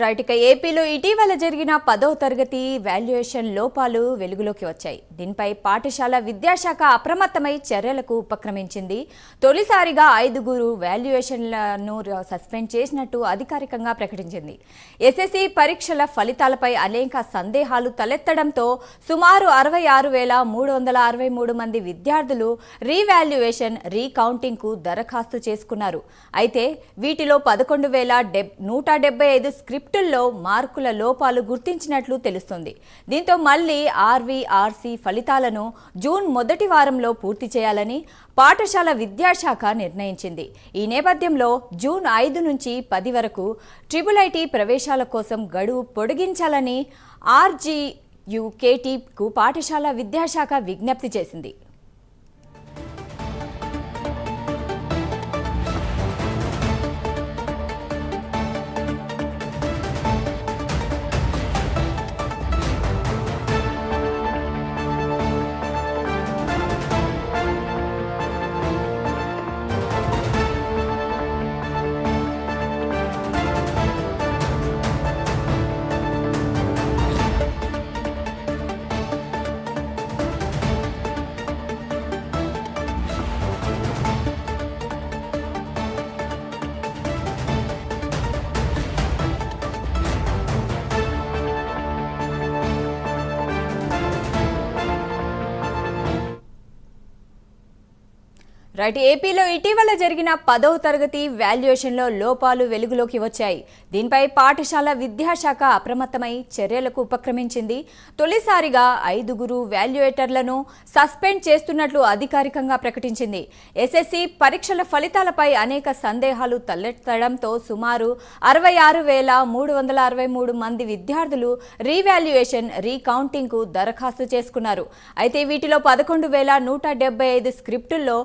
Right ఇక ఏపీలో ఇటీవల జరిగిన పదవ తరగతి వాల్యుయేషన్ లోపాలు వెలుగులోకి వచ్చాయి. దీనిపై పాఠశాల విద్యాశాఖ అప్రమత్తమై చర్యలకు ఉపక్రమించింది. తొలిసారిగా ఐదుగురు వాల్యుయేషన్లను సస్పెండ్ చేసినట్టు అధికారికంగా ప్రకటించింది. ఎస్ఎస్సి పరీక్షల ఫలితాలపై అనేక సందేహాలు తలెత్తడంతో సుమారు అరవై ఆరు వేల మూడు వందల అరవై మూడు మంది విద్యార్థులు రీవాల్యుయేషన్ రీకౌంటింగ్కు దరఖాస్తు చేసుకున్నారు. అయితే వీటిలో పదకొండు వేల డెబ్ నూట డెబ్బై ఐదు స్క్రిప్టుల్లో మార్కుల లోపాలు గుర్తించినట్లు తెలుస్తుంది. దీంతో మళ్ళీ ఆర్వీఆర్సీ ఫలితాలను జూన్ మొదటి వారంలో పూర్తి చేయాలని పాఠశాల విద్యాశాఖ నిర్ణయించింది. ఈ నేపథ్యంలో జూన్ ఐదు నుంచి పది వరకు ట్రిపుల్ ఐటీ ప్రవేశాల కోసం గడువు పొడిగించాలని ఆర్జీయుకేటీకు పాఠశాల విద్యాశాఖ విజ్ఞప్తి చేసింది. రైట్ ఏపీలో ఇటీవల జరిగిన పదవ తరగతి వాల్యుయేషన్లో లోపాలు వెలుగులోకి వచ్చాయి. దీనిపై పాఠశాల విద్యాశాఖ అప్రమత్తమై చర్యలకు ఉపక్రమించింది. తొలిసారిగా ఐదుగురు వాల్యుయేటర్లను సస్పెండ్ చేస్తున్నట్లు అధికారికంగా ప్రకటించింది. ఎస్ఎస్సి పరీక్షల ఫలితాలపై అనేక సందేహాలు తలెత్తడంతో సుమారు అరవై ఆరు వేల మూడు వందల అరవై మూడు మంది విద్యార్థులు రీవాల్యుయేషన్ రీకౌంటింగ్కు దరఖాస్తు చేసుకున్నారు. అయితే వీటిలో పదకొండు వేల నూట ఐదు స్క్రిప్టుల్లో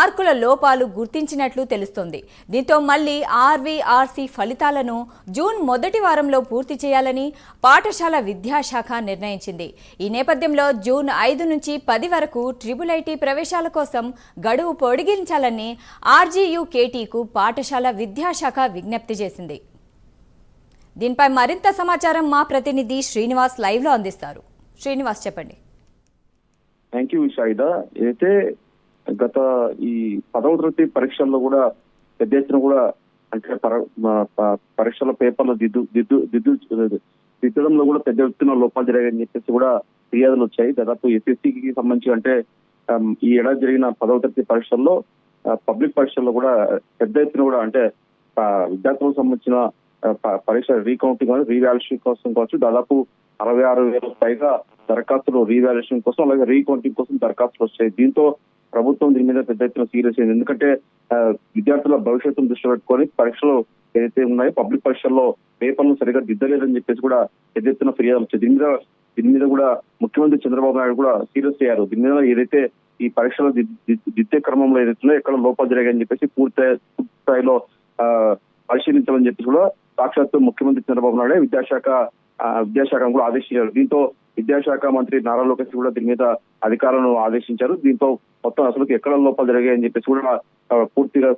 మార్కుల లోపాలు గుర్తించినట్లు తెలుస్తోంది. దీంతో మళ్ళీ ఆర్వీఆర్సీ ఫలితాలను జూన్ మొదటి వారంలో పూర్తి చేయాలని పాఠశాల విద్యాశాఖ నిర్ణయించింది. ఈ నేపథ్యంలో జూన్ ఐదు నుంచి పది వరకు ట్రిపుల్ ఐటీ ప్రవేశాల కోసం గడువు పొడిగించాలని ఆర్జీయుకేటీకు పాఠశాల విద్యాశాఖ విజ్ఞప్తి చేసింది. దీనిపై మరింత సమాచారం మా ప్రతినిధి శ్రీనివాస్ లైవ్లో అందిస్తారు. శ్రీనివాస్ చెప్పండి. థ్యాంక్ యూ అయితే గత ఈ పదవ తరగతి పరీక్షల్లో కూడా పెద్ద ఎత్తున కూడా అంటే పర- పరీక్షల పేపర్లు దిద్దు దిద్దు దిద్దు దిద్దడంలో కూడా పెద్ద ఎత్తున లోపాలు జరిగాయని చెప్పేసి కూడా ఫిర్యాదులు వచ్చాయి. దాదాపు ఎస్ఎస్సికి సంబంధించి అంటే ఈ ఏడాది జరిగిన పదవ తరగతి పరీక్షల్లో పబ్లిక్ పరీక్షల్లో కూడా పెద్ద ఎత్తున కూడా అంటే విద్యార్థులకు సంబంధించిన పరీక్ష రీకౌంటింగ్ రీవాల్యుయేషన్ కోసం కావచ్చు దాదాపు అరవై ఆరు వేల పైగా దరఖాస్తులు రీవాల్యుయేషన్ కోసం అలాగే రీకౌంటింగ్ కోసం దరఖాస్తులు వచ్చాయి. దీంతో ప్రభుత్వం దీని మీద పెద్ద ఎత్తున సీరియస్ అయింది. ఎందుకంటే ఆ, విద్యార్థుల భవిష్యత్తును దృష్టి పెట్టుకొని పరీక్షలు ఏదైతే ఉన్నాయో పబ్లిక్ పరీక్షల్లో పేపర్లు సరిగా దిద్దలేదని చెప్పేసి కూడా పెద్ద ఎత్తున ఫిర్యాదు వచ్చాయి. దీని మీద దీని మీద కూడా ముఖ్యమంత్రి చంద్రబాబు నాయుడు కూడా సీరియస్ అయ్యారు. దీని మీద ఏదైతే ఈ పరీక్షలు దిద్దే క్రమంలో ఏదైతే ఎక్కడ లోపాలు జరిగాయని చెప్పేసి పూర్తి పూర్తి స్థాయిలో ఆ, పరిశీలించాలని చెప్పేసి కూడా సాక్షాత్తు ముఖ్యమంత్రి చంద్రబాబు నాయుడు విద్యాశాఖ విద్యాశాఖను కూడా ఆదేశించారు. దీంతో విద్యాశాఖ మంత్రి నారా లోకేష్ కూడా దీని మీద అధికారులను ఆదేశించారు. దీంతో మొత్తం అసలు ఎక్కడ లోపాలు జరిగాయని చెప్పేసి కూడా పూర్తిగా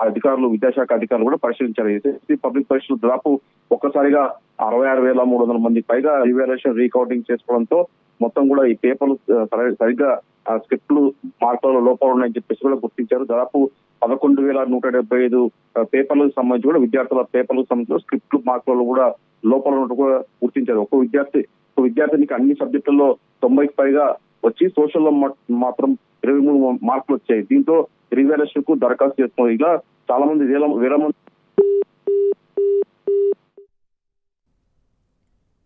అధికారులు విద్యాశాఖ అధికారులు కూడా పరిశీలించారు. ఎస్ఎస్సీ పబ్లిక్ పరీక్షలు దాదాపు ఒక్కసారిగా అరవై ఆరు వేల మూడు వందల మంది పైగా రివాల్యూషన్ రీకౌంటింగ్ చేసుకోవడంతో మొత్తం కూడా ఈ పేపర్లు సరిగ్గా స్క్రిప్ట్లు మార్కులలో లోపాలు ఉన్నాయని చెప్పేసి కూడా గుర్తించారు. దాదాపు పదకొండు వేల నూట డెబ్బై ఐదు పేపర్లకు సంబంధించి కూడా విద్యార్థుల పేపర్లకు సంబంధించి స్క్రిప్ట్లు మార్కులలో కూడా లోపాలు ఉన్నట్టు కూడా గుర్తించారు. ఒక విద్యార్థి ఒక విద్యార్థినికి అన్ని సబ్జెక్టుల్లో తొంభైకి పైగా వచ్చి సోషల్లో మా- మాత్రం ఇరవై మూడు మార్కులు వచ్చాయి. దీంతో రిజర్వేషన్కు దరఖాస్తు చేసుకున్నారు ఇలా చాలా మంది వేల వేల మంది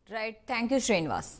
రైట్ థ్యాంక్ యూ శ్రీనివాస్